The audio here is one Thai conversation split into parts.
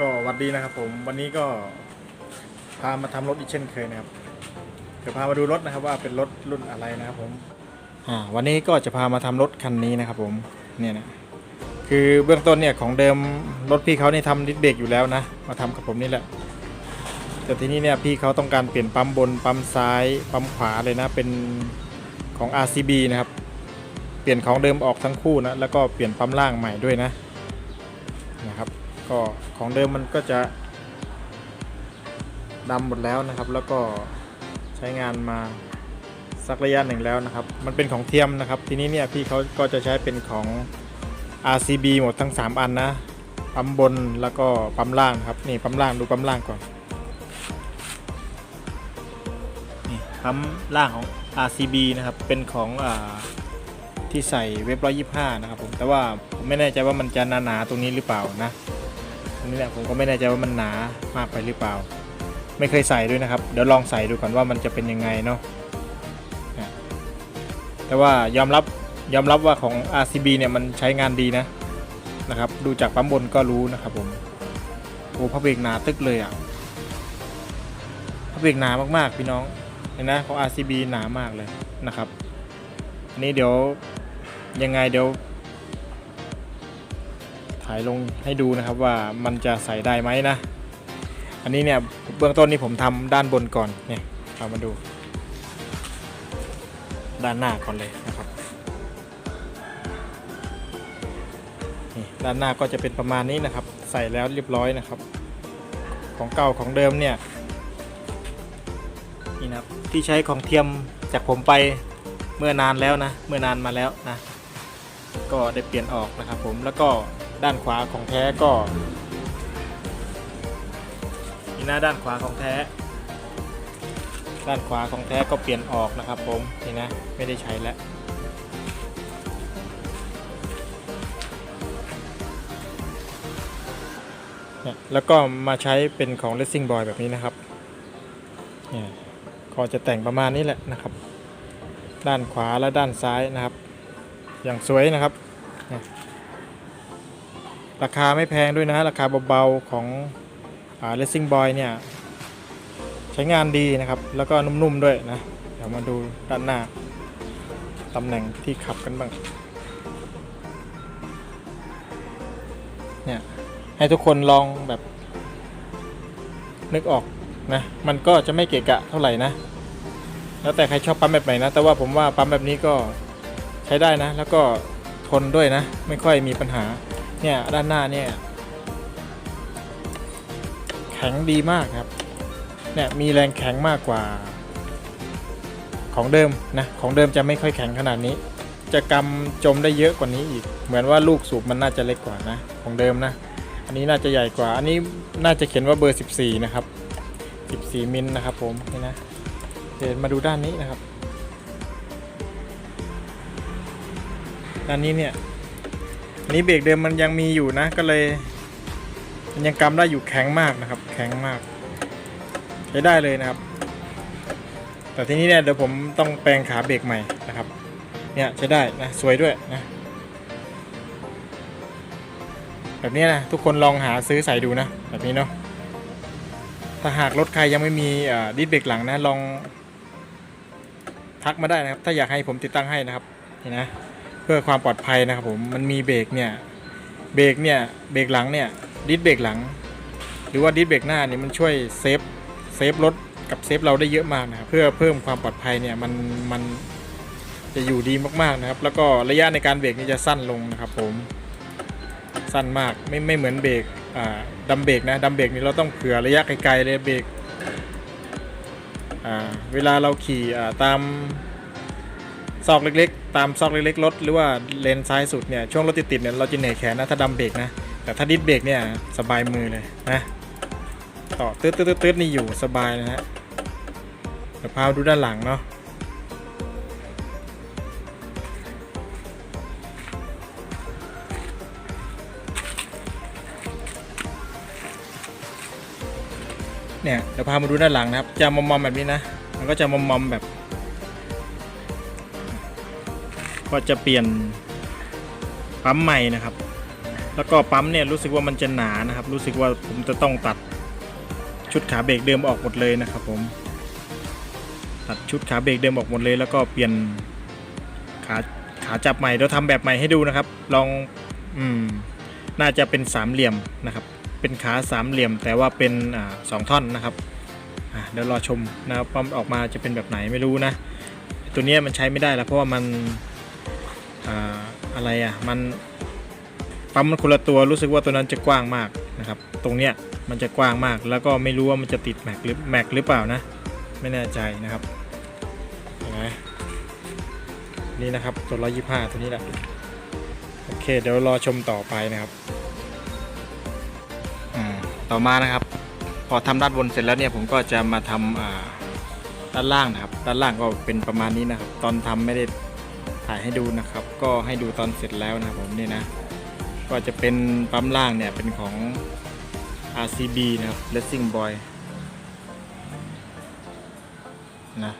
ก็หวัดดีนะครับผมวันนี้ก็พามาทำรถอีกเช่นเคยนะครับเดี๋ยวพามาดูรถนะครับว่าเป็นรถรุ่นอะไรนะครับผมอ่าวันนี้ก็จะพามาทำรถคันนี้นะครับผมเนี่ยนะคือเบื้องต้นเนี่ยของเดิมรถพี่เขานี่ทำดิสเบรกอยู่แล้วนะ มาทำกับผมนี่แหละแต่ทีนี้เนี่ยพี่เขาต้องการเปลี่ยนปั๊มบนปั๊มซ้ายปั๊มขวาเลยนะเป็นของ RCB นะครับ เปลี่ยนของเดิมออกทั้งคู่นะแล้วก็เปลี่ยนปั๊มล่างใหม่ด้วยนะ ก็ของเดิมมันก็จะดำหมดแล้วนะครับ แล้วก็ใช้งานมาสักระยะหนึ่งแล้วนะครับ มันเป็นของเทียมนะครับ ทีนี้เนี่ยพี่เขาก็จะใช้เป็นของ RCB หมดทั้ง 3 อันนะปั๊มบนแล้วก็ปั๊มล่างครับนี่ปั๊มล่างดูปั๊มล่างก่อนนี่ปั๊มล่างของ RCB นะครับเป็นของอที่ใส่เว็บ125นะครับผมแต่ว่าผมไม่แน่ใจว่ามันจะหนาๆตรงนี้หรือเปล่านะ นี้แหละผมก็ไม่แน่ใจว่ามันหนามากไปหรือเปล่า ไม่เคยใส่ด้วยนะครับ เดี๋ยวลองใส่ดูก่อนว่ามันจะเป็นยังไงเนาะนะแต่ว่ายอมรับยอมรับว่าของ RCB เนี่ยมันใช้งานดีนะนะครับ ดูจากปั๊มบนก็รู้นะครับผมโอ้พระเบรกหนาตึกเลยอะพระเบรกหนามากๆพี่น้องเห็นนะของ RCB หนามากเลยนะครับ อันนี้เดี๋ยวยังไงเดี๋ยว ถ่ายลงให้ดูนะครับว่ามันจะใส่ได้ไหมนะ อันนี้เนี่ยเบื้องต้นนี่ผมทำด้านบนก่อนเนี่ยเอามาดู ด้านหน้าก่อนเลยนะครับนี่ด้านหน้าก็จะเป็นประมาณนี้นะครับ ใส่แล้วเรียบร้อยนะครับ ของเก่าของเดิมเนี่ยนี่นะครับที่ใช้ของเทียมจากผมไปเมื่อนานแล้วนะ เมื่อนานมาแล้วนะ ก็ได้เปลี่ยนออกนะครับผมแล้วก็ ด้านขวาของแท้ก็นี่หน้าด้านขวาของแท้ ด้านขวาของแท้ก็เปลี่ยนออกนะครับผมนี่นะไม่ได้ใช้แล้วเนี่ยแล้วก็มาใช้เป็นของ Racing Boy แบบนี้นะครับเนี่ยก็จะแต่งประมาณนี้แหละนะครับ ด้านขวาและด้านซ้ายนะครับ อย่างสวยนะครับ ราคาไม่แพงด้วยนะ ราคาเบาๆของอ่า Racing Boy เนี่ย ใช้งานดีนะครับ แล้วก็นุ่มๆด้วยนะ เดี๋ยวมาดูด้านหน้าตำแหน่งที่ขับกันบ้าง เนี่ย ให้ทุกคนลองแบบ นึกออกนะ มันก็จะไม่เกะกะเท่าไหร่นะ แล้วแต่ใครชอบปั๊มแบบไหนนะ แต่ว่าผมว่าปั๊มแบบนี้ก็ใช้ได้นะ แล้วก็ทนด้วยนะ ไม่ค่อยมีปัญหา เนี่ยด้านหน้าเนี่ยแข็งดีมากครับเนี่ยมีแรงแข็งมากกว่า ของเดิมนะของเดิมจะไม่ค่อยแข็งขนาดนี้ จะกำจมได้เยอะกว่านี้อีก เหมือนว่าลูกสูบมันน่าจะเล็กกว่านะของเดิมนะ อันนี้น่าจะใหญ่กว่า อันนี้น่าจะเขียนว่าเบอร์ 14 นะครับ 14 มิลนะครับผมนี่นะเดี๋ยวมาดูด้านนี้นะครับด้านนี้เนี่ย อันนี้เบรกเดิมมันยังมีอยู่นะก็เลย มันยังกำได้อยู่แข็งมากนะครับ แข็งมาก ใช้ได้เลยนะครับ แต่ทีนี้เนี่ยเดี๋ยวผมต้องแปลงขาเบรกใหม่นะครับ เนี่ยใช้ได้นะสวยด้วยนะแบบนี้นะทุกคนลองหาซื้อใส่ดูนะแบบนี้เนาะถ้าหากรถใครยังไม่มีดิสเบรกหลังนะลองทักมาได้นะครับ ถ้าอยากให้ผมติดตั้งให้นะครับนี่นะ เพื่อความปลอดภัยนะครับผมมันมีเบรกเนี่ยเบรกเนี่ยเบรกหลังเนี่ยดิสเบรกหลัง หรือว่าดิสเบรกหน้านี่มันช่วยเซฟเซฟรถกับเซฟเราได้เยอะมากนะครับเพื่อเพิ่มความปลอดภัยเนี่ยมันมันจะอยู่ดีมากๆนะครับ แล้วก็ระยะในการเบรกนี่จะสั้นลงนะครับผมสั้นมากไม่ไม่เหมือนเบรกอ่าดัมเบรกนะดัมเบรกนี่เราต้องเผื่อระยะไกลๆเลยเบรกอ่าเวลาเราขี่อ่าตาม ซอกเล็กๆ ตามซอกเล็กๆรถหรือว่าเลนซ้ายสุดเนี่ยช่วงรถติดๆเนี่ยเราจะเหนื่อยแขนนะถ้าดัมเบรกนะแต่ถ้าดิสเบรกเนี่ยสบายมือเลยนะต่อตืดตืดตืดนี่อยู่สบายนะฮะเดี๋ยวพาดูด้านหลังเนาะเนี่ยเดี๋ยวพามาดูด้านหลังนะครับจะมอมๆแบบนี้นะมันก็จะมอมๆแบบ ก็จะเปลี่ยนปั๊มใหม่นะครับ แล้วก็ปั๊มเนี่ยรู้สึกว่ามันจะหนานะครับ รู้สึกว่าผมจะต้องตัดชุดขาเบรกเดิมออกหมดเลยนะครับ ผม ตัดชุดขาเบรกเดิมออกหมดเลย แล้วก็เปลี่ยนขาขาจับใหม่เดี๋ยวทำแบบใหม่ให้ดูนะครับ ลองอืมน่าจะเป็นสามเหลี่ยมนะครับ เป็นขาสามเหลี่ยม แต่ว่าเป็นอ่าสองท่อนนะครับอ่าเดี๋ยวรอชมนะครับปั๊มออกมาจะเป็นแบบไหนไม่รู้นะ ตัวนี้มันใช้ไม่ได้แล้วเพราะว่ามัน อะไรอะมันปั๊มมันคนละตัวรู้สึกว่าตัวนั้นจะกว้างมากนะครับ ตรงเนี้ยมันจะกว้างมาก แล้วก็ไม่รู้ว่ามันจะติดแม็กหรือแม็กหรือเปล่านะ ไม่แน่ใจนะครับนไหมนี่นะครับตัวร้อยยี่ห้าตัวนี้แหละโอเค เดี๋ยวรอชมต่อไปนะครับต่อมานะครับ พอทำด้านบนเสร็จแล้วเนี่ยผมก็จะมาทำอ่าด้านล่างนะครับ ด้านล่างก็เป็นประมาณนี้นะครับ ตอนทำไม่ได้ ถ่ายให้ดูนะครับ ก็ให้ดูตอนเสร็จแล้วนะผมนี่นะ ก็จะเป็นปั๊มล่างเนี่ยเป็นของ RCB นะครับ Racing Boy นะ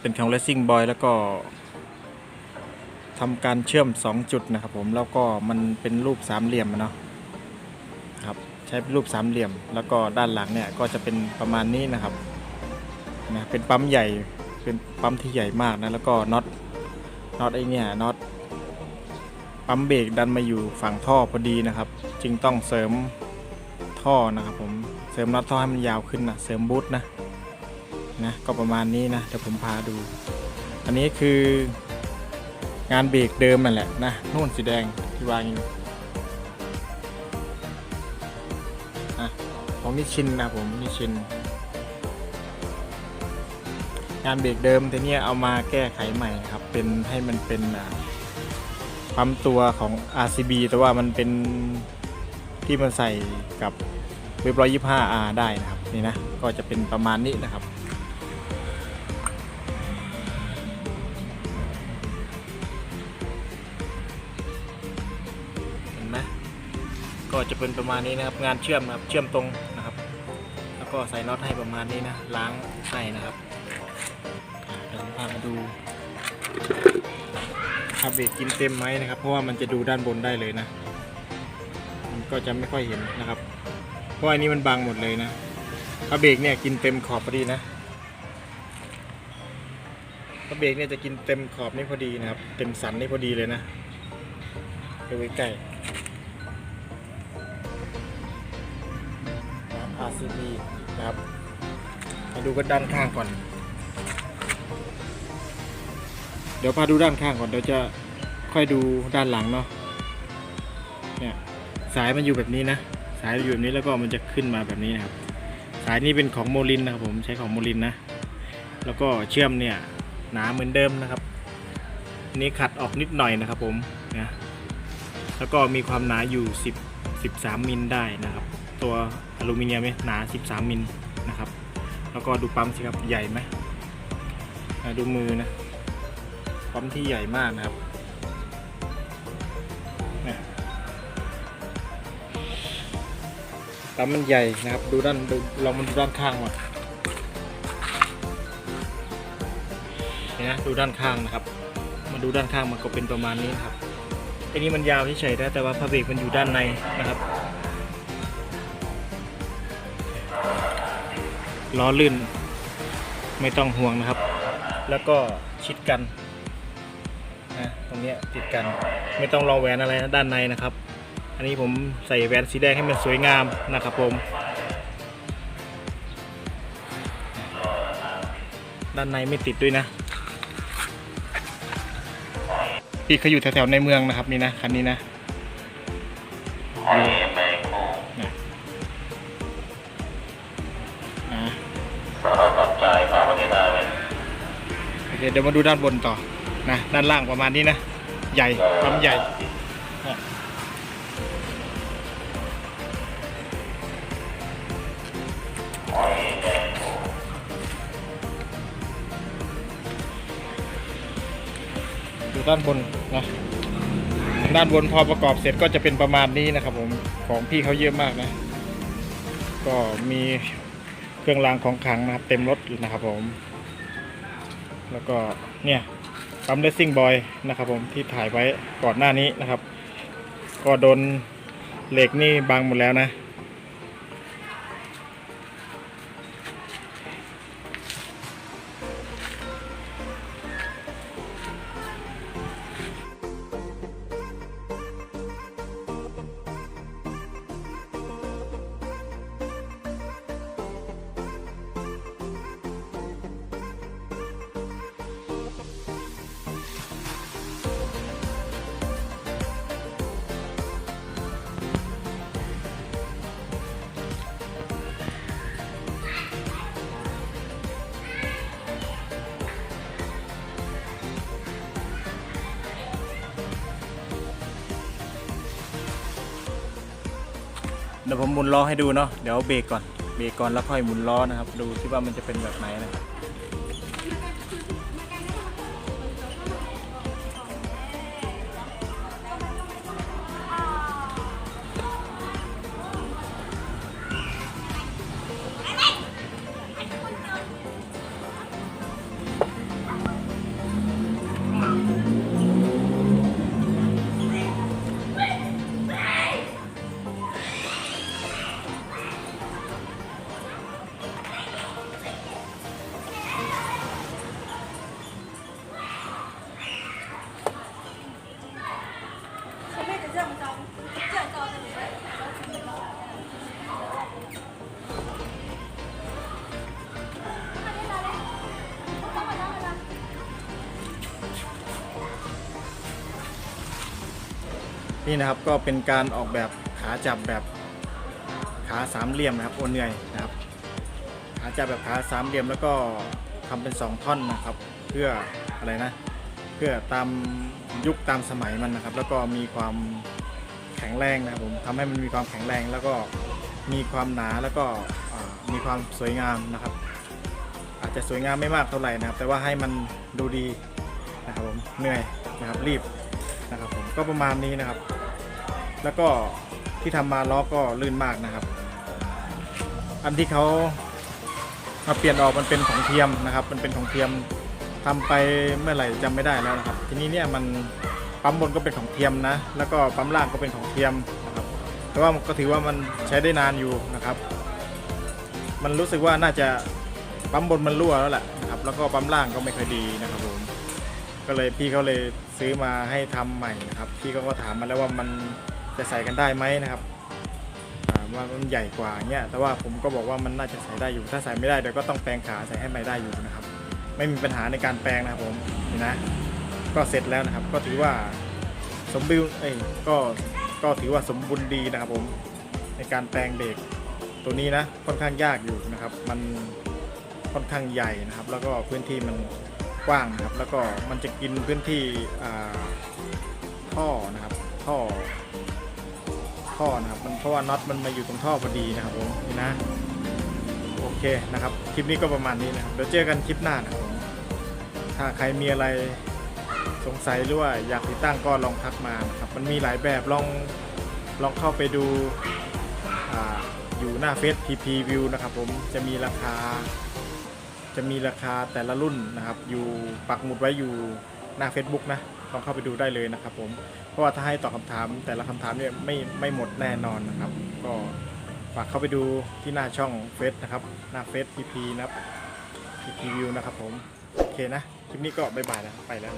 เป็นของ Racing Boy แล้วก็ทำการเชื่อม 2 จุดนะครับผมแล้วก็มันเป็นรูปสามเหลี่ยมเนาะครับใช้เป็นรูปสามเหลี่ยม แล้วก็ด้านหลังเนี่ยก็จะเป็นประมาณนี้นะครับนะเป็นปั๊มใหญ่ เป็นปั๊มที่ใหญ่มากนะ แล้วก็น็อตน็อตไอเนี่ยน็อตปั๊มเบรกดันมาอยู่ฝั่งท่อพอดีนะครับ จึงต้องเสริมท่อนะครับผมเสริมน็อตท่อให้มันยาวขึ้นนะเสริมบูทนะนะก็ประมาณนี้นะเดี๋ยวผมพาดู อันนี้คืองานเบรกเดิมนั่นแหละนะนู่นสีแดงที่วางอยู่ของนิชินนะผมนิชินานเบรกเดิมแต่เนี่ยเอามาแก้ไขใหม่ครับเป็นให้มันเป็นอ่าปั๊มตัวของ RCB แต่ว่ามันเป็นที่มันใส่กับเว็บร้อยยี่ห้า R ได้นะครับนี่นะก็จะเป็นประมาณนี้นะครับเห็นไหมก็จะเป็นประมาณนี้นะครับงานเชื่อมครับเชื่อมตรงนะครับ แล้วก็ใส่น็อตให้ประมาณนี้นะล้างให้นะครับ ดูคาเบรกกินเต็มไหมนะครับ เพราะว่ามันจะดูด้านบนได้เลยนะ มันก็จะไม่ค่อยเห็นนะครับ เพราะอันนี้มันบังหมดเลยนะคาเบรกเนี่ยกินเต็มขอบพอดีนะคาเบรกเนี่ยจะกินเต็มขอบนี่พอดีนะครับ เต็มสันนี่พอดีเลยนะดูใกล้ๆ RCB นะครับมาดูกันด้านข้างก่อน เดี๋ยวพาดูด้านข้างก่อนเดี๋ยวจะค่อยดูด้านหลังเนาะเนี่ยสายมันอยู่แบบนี้นะ สายอยู่แบบนี้แล้วก็มันจะขึ้นมาแบบนี้นะครับ สายนี้เป็นของโมลินนะครับผมใช้ของโมลินนะ แล้วก็เชื่อมเนี่ยหนาเหมือนเดิมนะครับนี้ขัดออกนิดหน่อยนะครับผมนะแล้วก็มีความหนาอยู่ 10 13มิลได้นะครับ ตัวอลูมิเนียมเนี่ยหนา 13มิลนะครับ แล้วก็ดูปั๊มสิครับใหญ่ไหมดูมือนะ ปั๊มที่ใหญ่มากนะครับปั๊มมันใหญ่นะครับ ดูด้านดูลองมาดูด้านข้างก่อนเนี่ยนะดูด้านข้างนะครับ มาดูด้านข้างมันก็เป็นประมาณนี้นครับไอ้นี่มันยาวเฉยๆนะแต่ว่าพาเบรกมันอยู่ด้านในนะครับล้อลื่น ไม่ต้องห่วงนะครับ แล้วก็ชิดกัน รงเนี้ยติดกัน ไม่ต้องรองแหวนอะไรนะด้านในนะครับ อันนี้ผมใส่แหวนสีแดงให้มันสวยงามนะครับผม ด้านในไม่ติดด้วยนะพี่เขาอยู่แถวๆในเมืองนะครับนี่นะคันนี้นะเนี่ยอ่าโอเคเดี๋ยวมาดูด้านบนต่อ นะด้านล่างประมาณนี้นะ ใหญ่ปั๊มใหญ่ดูด้านบนนะด้านบนพอประกอบเสร็จก็จะเป็นประมาณนี้นะครับผมของพี่เขาเยอะมากนะ ก็มีเครื่องรางของขลังนะครับ เต็มรถอยู่นะครับผม แล้วก็เนี่ย ปั๊มเลสซิ่งบอยนะครับผมที่ถ่ายไว้ก่อนหน้านี้นะครับ ก็โดนเหล็กนี่บังหมดแล้วนะ เดี๋ยวผมหมุนล้อให้ดูเนาะเดี๋ยวเบรกก่อนเบรกก่อนแล้วค่อยหมุนล้อนะครับ ดูที่ว่ามันจะเป็นแบบไหนนะครับ นี่นะครับก็เป็นการออกแบบขาจับแบบขาสามเหลี่ยมนะครับโอนเหนื่อยนะครับขาจับแบบขาสามเหลี่ยมแล้วก็ทำเป็นสองท่อนนะครับ เพื่ออะไรนะ เพื่อตามยุคตามสมัยมันนะครับ แล้วก็มีความแข็งแรงนะครับผมทำให้มันมีความแข็งแรงแล้วก็มีความหนาแล้วก็มีความสวยงามนะครับ อาจจะสวยงามไม่มากเท่าไหร่นะครับ แต่ว่าให้มันดูดีนะครับผมเหนื่อยนะครับรีบนะครับผมก็ประมาณนี้นะครับ แล้วก็ที่ทำมาล้อก็ลื่นมากนะครับ อันที่เขามาเปลี่ยนออกมันเป็นของเทียมนะครับ มันเป็นของเทียมทำไปเมื่อไหร่จำไม่ได้แล้วนะครับ ทีนี้เนี่ยมันปั๊มบนก็เป็นของเทียมนะ แล้วก็ปั๊มล่างก็เป็นของเทียมนะครับ แต่ว่าก็ถือว่ามันใช้ได้นานอยู่นะครับ มันรู้สึกว่าน่าจะปั๊มบนมันรั่วแล้วแหละนะครับ แล้วก็ปั๊มล่างก็ไม่ค่อยดีนะครับผม ก็เลยพี่เขาเลยซื้อมาให้ทำใหม่นะครับ พี่เขาก็ถามมาแล้วว่ามัน จะใส่กันได้ไหมนะครับว่ามันใหญ่กว่าเงี้ยแต่ว่าผมก็บอกว่ามันน่าจะใส่ได้อยู่ ถ้าใส่ไม่ได้เดี๋ยวก็ต้องแปลงขาใส่ให้ใหม่ได้อยู่นะครับ ไม่มีปัญหาในการแปลงนะครับผมนี่นะ ก็เสร็จแล้วนะครับ ก็ถือว่าสมบูรณ์เอ้ยก็ก็ถือว่าสมบูรณ์ดีนะครับผมในการแปลงเบรกตัวนี้นะค่อนข้างยากอยู่นะครับ มันค่อนข้างใหญ่นะครับ แล้วก็พื้นที่มันกว้างนะครับ แล้วก็มันจะกินพื้นที่อ่าท่อนะครับ ท่อ ท่อนะครับมันเพราะว่าน็อตมันมาอยู่ตรงท่อพอดีนะครับผมนี่นะโอเคนะครับคลิปนี้ก็ประมาณนี้นะครับเดี๋ยวเจอกันคลิปหน้านะครับถ้าใครมีอะไรสงสัยหรือว่าอยากติดตั้งก็ลองทักมานะครับมันมีหลายแบบลองลองเข้าไปดูออยู่หน้าเฟซ PP View นะครับผมจะมีราคา จะมีราคาแต่ละรุ่นนะครับ อยู่ปักหมุดไว้อยู่หน้า Facebook นะ ลองเข้าไปดูได้เลยนะครับผมเพราะว่าถ้าให้ตอบคำถามแต่ละคำถามเนี่ยไม่ไม่หมดแน่นอนนะครับ ก็ฝากเข้าไปดูที่หน้าช่องเฟซนะครับหน้าเฟซ PP นะครับพีพีวิวนะครับผมโอเคนะคลิปนี้ก็บายบายแล้วไปแล้ว